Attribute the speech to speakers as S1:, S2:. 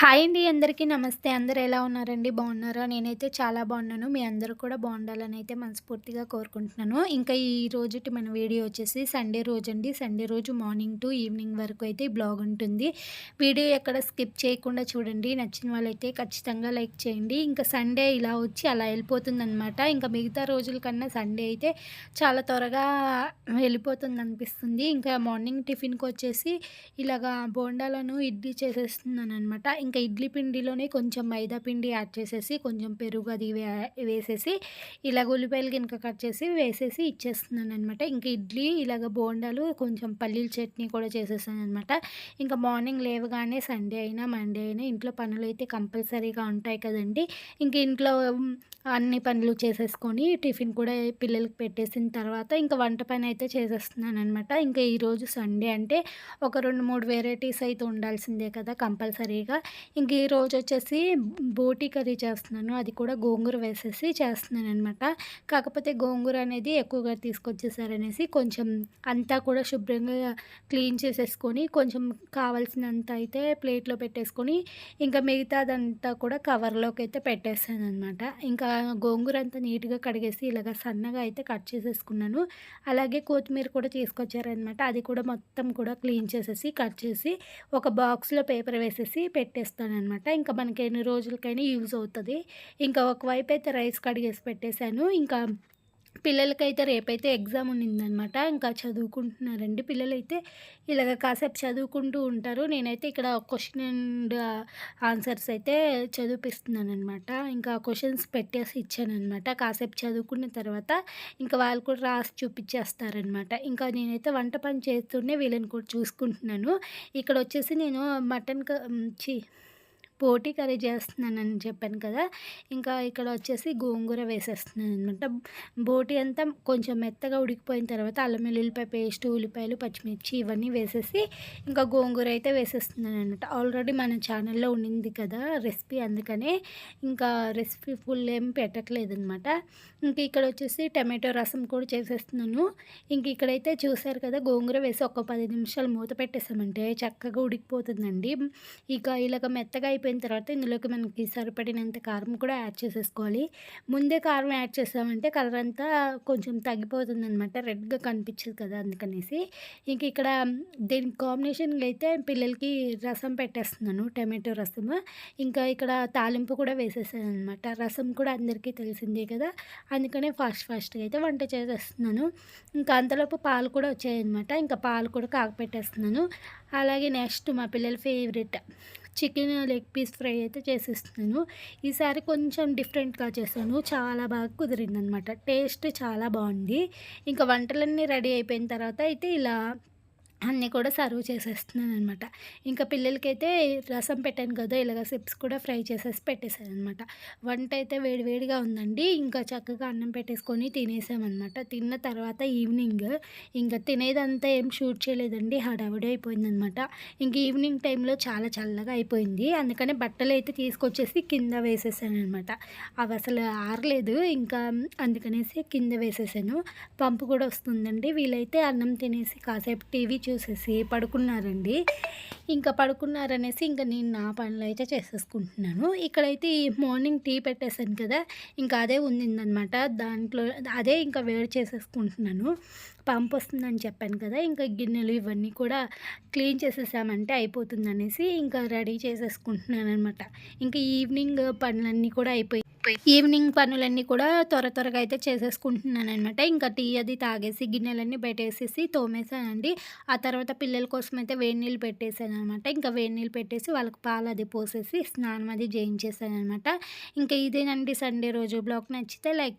S1: Hi అండి అందరికీ నమస్తే. అందరు ఎలా ఉన్నారండి? బాగున్నారా? నేనైతే చాలా బాగున్నాను. మీ అందరూ కూడా బాగుండాలని అయితే మనస్ఫూర్తిగా కోరుకుంటున్నాను. ఇంకా ఈ రోజుటి మన వీడియో వచ్చేసి సండే రోజు అండి సండే రోజు మార్నింగ్ టు ఈవినింగ్ వరకు అయితే బ్లాగ్ ఉంటుంది. వీడియో ఎక్కడ స్కిప్ చేయకుండా చూడండి. నచ్చిన వాళ్ళైతే ఖచ్చితంగా లైక్ చేయండి. ఇంకా సండే ఇలా వచ్చి అలా వెళ్ళిపోతుంది అనమాట ఇంకా మిగతా రోజుల కన్నా సండే అయితే చాలా త్వరగా వెళ్ళిపోతుంది అనిపిస్తుంది ఇంకా మార్నింగ్ టిఫిన్కి వచ్చేసి ఇలాగా బోండాలను ఇడ్లీ చేసేస్తున్నాను అనమాట ఇంకా ఇడ్లీ పిండిలోనే కొంచెం మైదా పిండి యాడ్ చేసేసి కొంచెం పెరుగు అది వేసేసి ఇలాగ ఉల్లిపాయలు కనుక కట్ చేసి వేసేసి ఇచ్చేస్తున్నాను అనమాట ఇంకా ఇడ్లీ ఇలాగ బోండాలు కొంచెం పల్లీల చట్నీ కూడా చేసేసాను అనమాట ఇంకా మార్నింగ్ లేవగానే సండే అయినా మండే అయినా ఇంట్లో పనులు అయితే కంపల్సరీగా ఉంటాయి కదండి. ఇంక ఇంట్లో అన్ని పనులు చేసేసుకొని టిఫిన్ కూడా పిల్లలకి పెట్టేసిన తర్వాత ఇంకా వంట పని అయితే చేసేస్తున్నాను అనమాట ఇంకా ఈరోజు సండే అంటే ఒక రెండు మూడు వెరైటీస్ అయితే ఉండాల్సిందే కదా కంపల్సరీగా. ఇంక ఈరోజు వచ్చేసి బోటీ కర్రీ చేస్తున్నాను. అది కూడా గోంగూర వేసేసి చేస్తున్నాను అనమాట కాకపోతే గోంగూర అనేది ఎక్కువగా తీసుకొచ్చేసారనేసి కొంచెం అంతా కూడా శుభ్రంగా క్లీన్ చేసేసుకొని కొంచెం కావాల్సినంత అయితే ప్లేట్లో పెట్టేసుకొని ఇంకా మిగతాదంతా కూడా కవర్లోకి అయితే పెట్టేసాను అనమాట ఇంకా గోంగూర అంతా నీట్గా కడిగేసి ఇలాగ సన్నగా అయితే కట్ చేసేసుకున్నాను. అలాగే కొత్తిమీర కూడా తీసుకొచ్చారనమాట అది కూడా మొత్తం కూడా క్లీన్ చేసేసి కట్ చేసి ఒక బాక్స్లో పేపర్ వేసేసి పెట్టేస్తానమాట ఇంకా మనకి ఎన్ని రోజులకైనా యూజ్ అవుతుంది. ఇంకా ఒకవైపు అయితే రైస్ కడిగేసి పెట్టేశాను. ఇంకా పిల్లలకైతే రేపైతే ఎగ్జామ్ ఉన్నిందనమాట. ఇంకా చదువుకుంటున్నారండి. పిల్లలైతే ఇలాగ కాసేపు చదువుకుంటూ ఉంటారు. నేనైతే ఇక్కడ క్వశ్చన్ అండ్ ఆన్సర్స్ అయితే చదివిపిస్తున్నాను అనమాట ఇంకా క్వశ్చన్స్ పెట్టేసి ఇచ్చానమాట కాసేపు చదువుకున్న తర్వాత ఇంకా వాళ్ళు కూడా రాసి చూపించేస్తారనమాట. ఇంకా నేనైతే వంట పని చేస్తూనే వీళ్ళని కూడా చూసుకుంటున్నాను. ఇక్కడ వచ్చేసి నేను మటన్ క చి పోటీ కర్రీ చేస్తున్నానని చెప్పాను కదా ఇంకా ఇక్కడ వచ్చేసి గోంగూర వేసేస్తున్నాను అనమాట బోటి అంతా కొంచెం మెత్తగా ఉడికిపోయిన తర్వాత అల్లం వెల్లుల్లిపాయ పేస్ట్ ఉల్లిపాయలు పచ్చిమిర్చి ఇవన్నీ వేసేసి ఇంకా గోంగూర అయితే వేసేస్తున్నాను అనమాట ఆల్రెడీ మన ఛానల్లో ఉండింది కదా రెసిపీ అందుకనే ఇంకా రెసిపీ ఫుల్ ఏం పెట్టట్లేదు అనమాట ఇంక ఇక్కడ వచ్చేసి టమాటో రసం కూడా చేసేస్తున్నాను. ఇంక ఇక్కడైతే చూసారు కదా గోంగూర వేసి ఒక పది నిమిషాలు మూత పెట్టేసామంటే చక్కగా ఉడికిపోతుందండి. ఇక ఇలాగ మెత్తగా అయిపోయి అయిపోయిన తర్వాత ఇందులోకి మనకి సరిపడినంత కారం కూడా యాడ్ చేసేసుకోవాలి. ముందే కారం యాడ్ చేసామంటే కలర్ అంతా కొంచెం తగ్గిపోతుంది అనమాట రెడ్గా కనిపించదు కదా అందుకనేసి. ఇంక ఇక్కడ దీని కాంబినేషన్గా అయితే పిల్లలకి రసం పెట్టేస్తున్నాను టమాటో రసం ఇంకా ఇక్కడ తాలింపు కూడా వేసేసాను అనమాట రసం కూడా అందరికీ తెలిసిందే కదా. అందుకనే ఫాస్ట్ ఫాస్ట్గా అయితే వంట చేసేస్తున్నాను. ఇంకా అంతలోపు పాలు కూడా వచ్చాయన్నమాట. ఇంకా పాలు కూడా కాకపెట్టేస్తున్నాను అలాగే నెక్స్ట్ మా పిల్లల favourite chicken leg piece fry అయితే చేసేస్తున్నాను. ఈసారి కొంచెం డిఫరెంట్గా చేశాను. చాలా బాగా కుదిరిందనమాట టేస్ట్ చాలా బాగుంది. ఇంకా వంటలన్నీ రెడీ అయిపోయిన తర్వాత అయితే ఇలా అన్నీ కూడా సర్వ్ చేసేస్తున్నాను అనమాట ఇంకా పిల్లలకైతే రసం పెట్టాను కదా ఇలాగ సిప్స్ కూడా ఫ్రై చేసేసి పెట్టేశాను అనమాట వంట అయితే వేడివేడిగా ఉందండి ఇంకా చక్కగా అన్నం పెట్టేసుకొని తినేసామన్నమాట. తిన్న తర్వాత ఈవినింగ్ ఇంకా తినేదంతా ఏం షూట్ చేయలేదండి హడావిడి అయిపోయిందనమాట ఇంక ఈవినింగ్ టైంలో చాలా చల్లగా అయిపోయింది అందుకని బట్టలు అయితే తీసుకొచ్చేసి కింద వేసేసాను అనమాట అవి అసలు ఆరలేదు ఇంకా అందుకనేసి కింద వేసేసాను. పంపు కూడా వస్తుందండి వీళ్ళైతే అన్నం తినేసి కాసేపు టీవీ చూసేసి పడుకున్నారండి. ఇంకా పడుకున్నారనేసి ఇంకా నేను నా పనులు అయితే చేసేసుకుంటున్నాను. ఇక్కడైతే ఈ మార్నింగ్ టీ పెట్టేశాను కదా ఇంకా అదే ఉండిందనమాట దాంట్లో అదే ఇంకా వేడి చేసేసుకుంటున్నాను. పంప్ వస్తుందని చెప్పాను కదా ఇంకా గిన్నెలు ఇవన్నీ కూడా క్లీన్ చేసేసామంటే అయిపోతుంది అనేసి ఇంకా రెడీ చేసేసుకుంటున్నాను అనమాట ఇంకా ఈవినింగ్ పనులన్నీ కూడా అయిపోయి ఈవినింగ్ పనులన్నీ కూడా త్వర త్వరగా అయితే చేసేసుకుంటున్నాను అనమాట ఇంకా టీ అది తాగేసి గిన్నెలన్నీ పెట్టేసేసి తోమేసానండి ఆ తర్వాత పిల్లల కోసం అయితే వేడి నీళ్ళు పెట్టేసాను అనమాట ఇంకా వేడి నీళ్ళు పెట్టేసి వాళ్ళకి పాలు అది పోసేసి స్నానం అది చేయించేసాను అనమాట ఇంకా ఇదేనండి సండే రోజు. బ్లాగ్ నచ్చితే లైక్